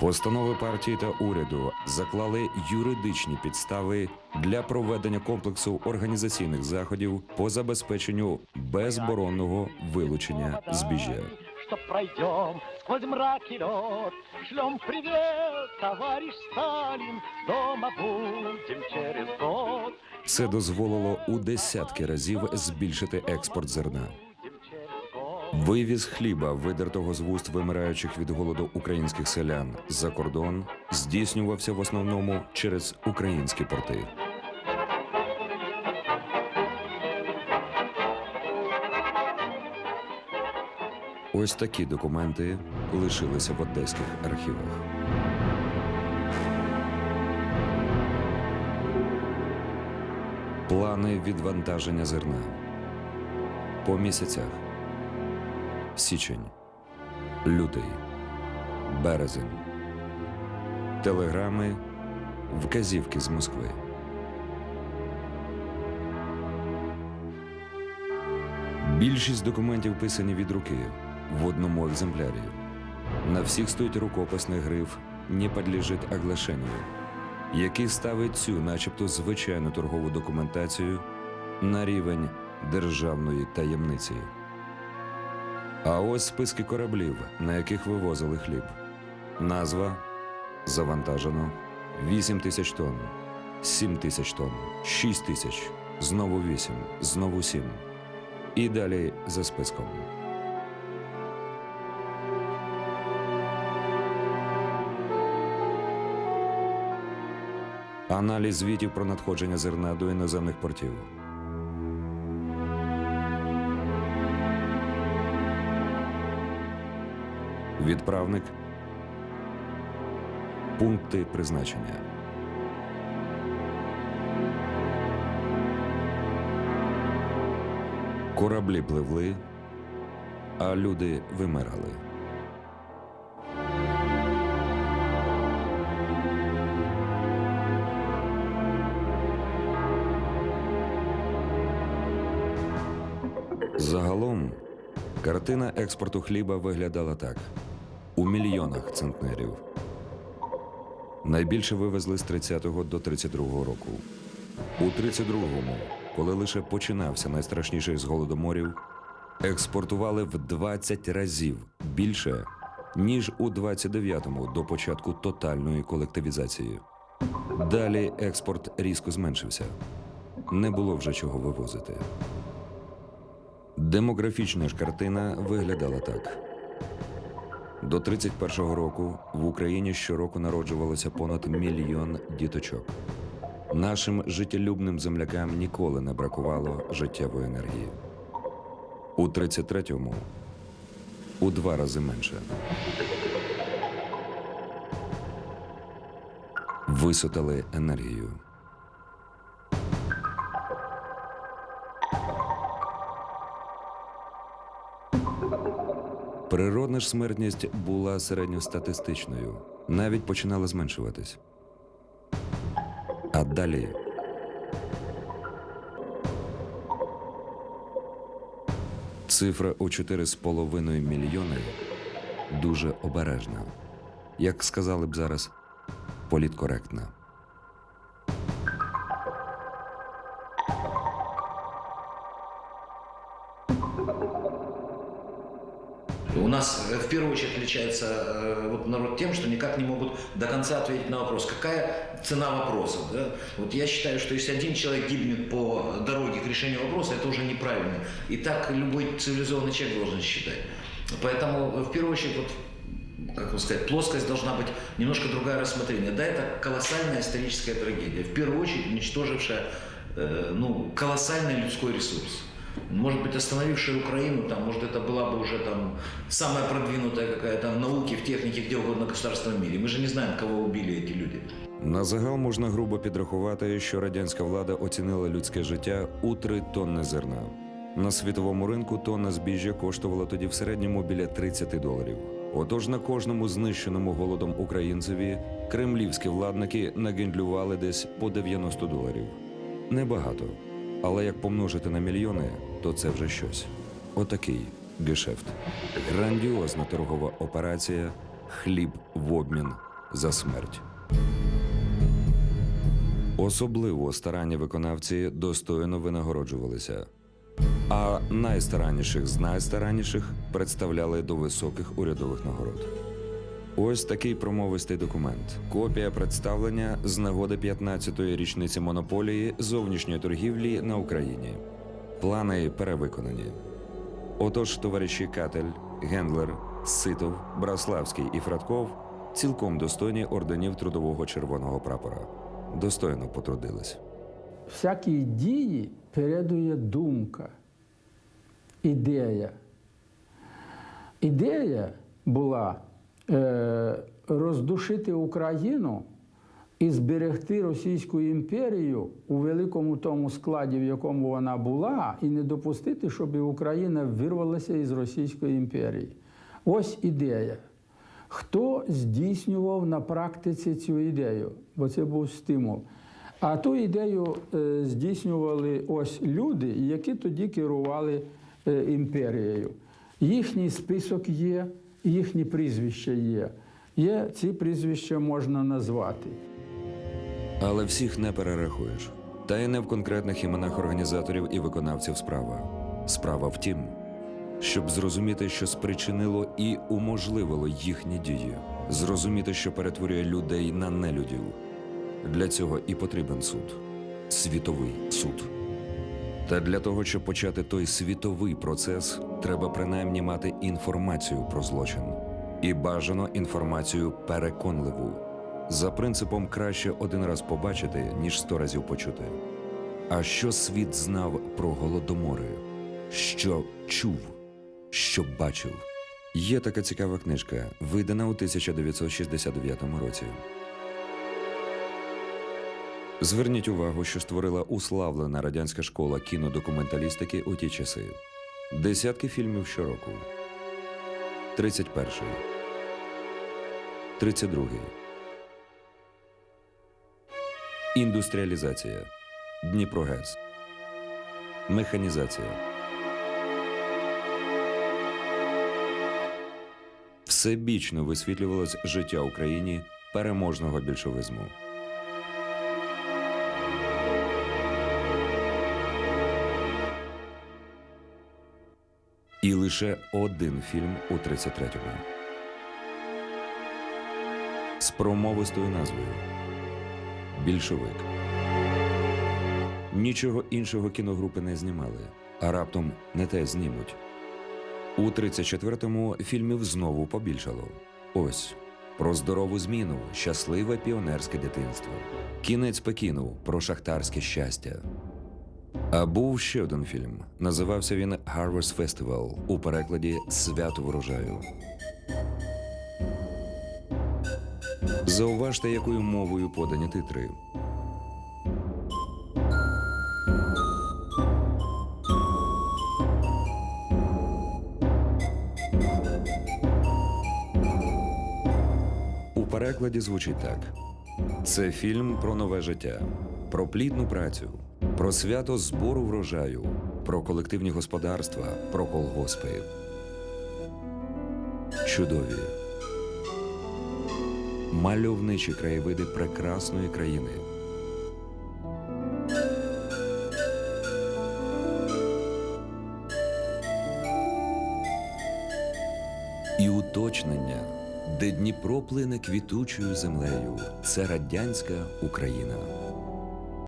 Постанови партії та уряду заклали юридичні підстави для проведення комплексу організаційних заходів по забезпеченню безборонного вилучення збіжжя. Что пройдем сквозь мрак и лед, Шлем привет, товарищ Сталин, Дома будем через год. Це дозволило у десятки разів збільшити експорт зерна. Вивіз хліба, видертого з вуст вимираючих від голоду українських селян за кордон, здійснювався в основному через українські порти. Ось такі документи лишилися в одеських архівах. Плани відвантаження зерна по місяцях. Січень, лютий, березень. Телеграми, вказівки з Москви. Більшість документів писані від руки в одному екземплярі. На всіх стоїть рукописний гриф «Не подлежить оглашенню», який ставить цю, начебто, звичайну торгову документацію на рівень державної таємниці. А ось списки кораблів, на яких вивозили хліб. Назва завантажено 8 тисяч тонн, 7 тисяч тонн, 6 тисяч, знову 8, знову 7. І далі за списком. Аналіз звітів про надходження зерна до іноземних портів. Відправник. Пункти призначення. Кораблі пливли, а люди вимирали. Загалом картина експорту хліба виглядала так: у мільйонах центнерів. Найбільше вивезли з 30 до 32 року. У 32-му, коли лише починався найстрашніший з голодоморів, експортували в 20 разів більше, ніж у 29-му до початку тотальної колективізації. Далі експорт різко зменшився. Не було вже чого вивозити. Демографічна ж картина виглядала так. До 31-го року в Україні щороку народжувалося понад мільйон діточок. Нашим життєлюбним землякам ніколи не бракувало життєвої енергії. У 33-му у два рази менше. Висотали енергію. Природна ж смертність була середньостатистичною, навіть починала зменшуватись. А далі. Цифра у 4,5 мільйони дуже обережна. Як сказали б зараз, політкоректна. У нас э, в первую очередь отличается э, вот народ тем, что никак не могут до конца ответить на вопрос, какая цена вопроса. да? Вот я считаю, что если один человек гибнет по дороге к решению вопроса, это уже неправильно. И так любой цивилизованный человек должен считать. Поэтому э, в первую очередь вот как вам сказать, плоскость должна быть немножко другая рассмотрение. Да, это колоссальная историческая трагедия, в первую очередь уничтожившая э, ну, колоссальный людской ресурс. Может быть, остановившая Украину, там, может, это была бы уже там самая продвинутая какая-то в науке, в технике, где угодно государство в мире. Мы же не знаем, кого убили эти люди. На загал можна грубо підрахувати, що радянська влада оцінила людське життя у 3 тонни зерна. На світовому ринку тонна збіжжя коштувала тоді в середньому біля 30 доларів. Отож на кожному знищеному голодом українцеві кремлівські владники нагендлювали десь по 90 доларів. Небагато, але як помножити на мільйони, то це вже щось. Отакий гешефт. Грандіозна торгова операція, хліб в обмін за смерть. Особливо старанні виконавці достойно винагороджувалися, а найстаранніших з найстаранніших представляли до високих урядових нагород. Ось такий промовистий документ. Копія представлення з нагоди 15-ї річниці монополії зовнішньої торгівлі на Україні. Плани перевиконані. Отож, товариші Катель, Гендлер, Ситов, Браславський і Фрадков цілком достойні орденів трудового червоного прапора. Достойно потрудились. всякій дії передує думка, ідея. Ідея була е, роздушити Україну і зберегти Російську імперію у великому тому складі, в якому вона була, і не допустити, щоб Україна вирвалася із Російської імперії. Ось ідея. Хто здійснював на практиці цю ідею? Бо це був стимул. А ту ідею е, здійснювали ось люди, які тоді керували е, імперією. Їхній список є, їхні прізвища є. Є ці прізвища можна назвати. Але всіх не перерахуєш. Та й не в конкретних іменах організаторів і виконавців справа. Справа в тім, щоб зрозуміти, що спричинило і уможливило їхні дії, зрозуміти, що перетворює людей на нелюдів. Для цього і потрібен суд світовий суд. Та для того, щоб почати той світовий процес, треба принаймні мати інформацію про злочин. І бажано інформацію переконливу. За принципом краще один раз побачити, ніж сто разів почути. А що світ знав про голодомори? Що чув, що бачив? Є така цікава книжка, видана у 1969 році. Зверніть увагу, що створила уславлена радянська школа кінодокументалістики у ті часи. Десятки фільмів щороку. 31-й. 32-й. Індустріалізація. Дніпрогез. Механізація. Всебічно висвітлювалось життя Україні переможного більшовизму. І лише один фільм у 33-му. З промовистою назвою Більшовик. Нічого іншого кіногрупи не знімали, а раптом не те знімуть. У 34-му фільмів знову побільшало. Ось про здорову зміну, щасливе піонерське дитинство, кінець Пекіну про шахтарське щастя. А був ще один фільм. Називався він Harvest Festival у перекладі Свято врожаю. Зауважте, якою мовою подані титри. У перекладі звучить так: це фільм про нове життя, про плідну працю, про свято збору врожаю, про колективні господарства, про колгоспи. Чудові. Мальовничі краєвиди прекрасної країни. І уточнення, де Дніпро плине квітучою землею, це радянська Україна.